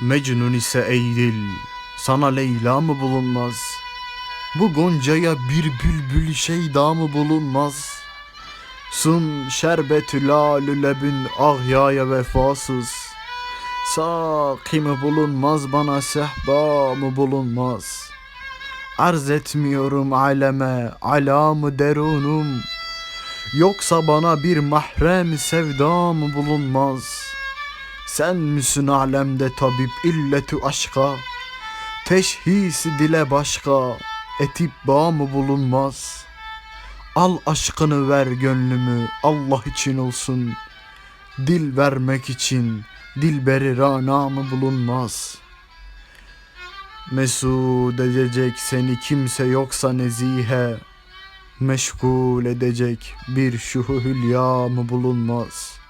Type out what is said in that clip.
Mecnun ise ey dil, sana Leyla mı bulunmaz? Bu goncaya bir bülbül şeyda mı bulunmaz? Sun şerbetü lalü lebün ahyaya vefasız. Saki mi bulunmaz bana sehba mı bulunmaz? Arz etmiyorum aleme, ala mı derunum? Yoksa bana bir mahrem sevda mı bulunmaz? Sen misin alemde tabip illetü aşka? Teşhisi dile başka, etibba mı bulunmaz? Al aşkını ver gönlümü, Allah için olsun. Dil vermek için, dilberi rana mı bulunmaz? Mesud edecek seni kimse yoksa nezihe, Meşgul edecek bir şu hülya mı bulunmaz?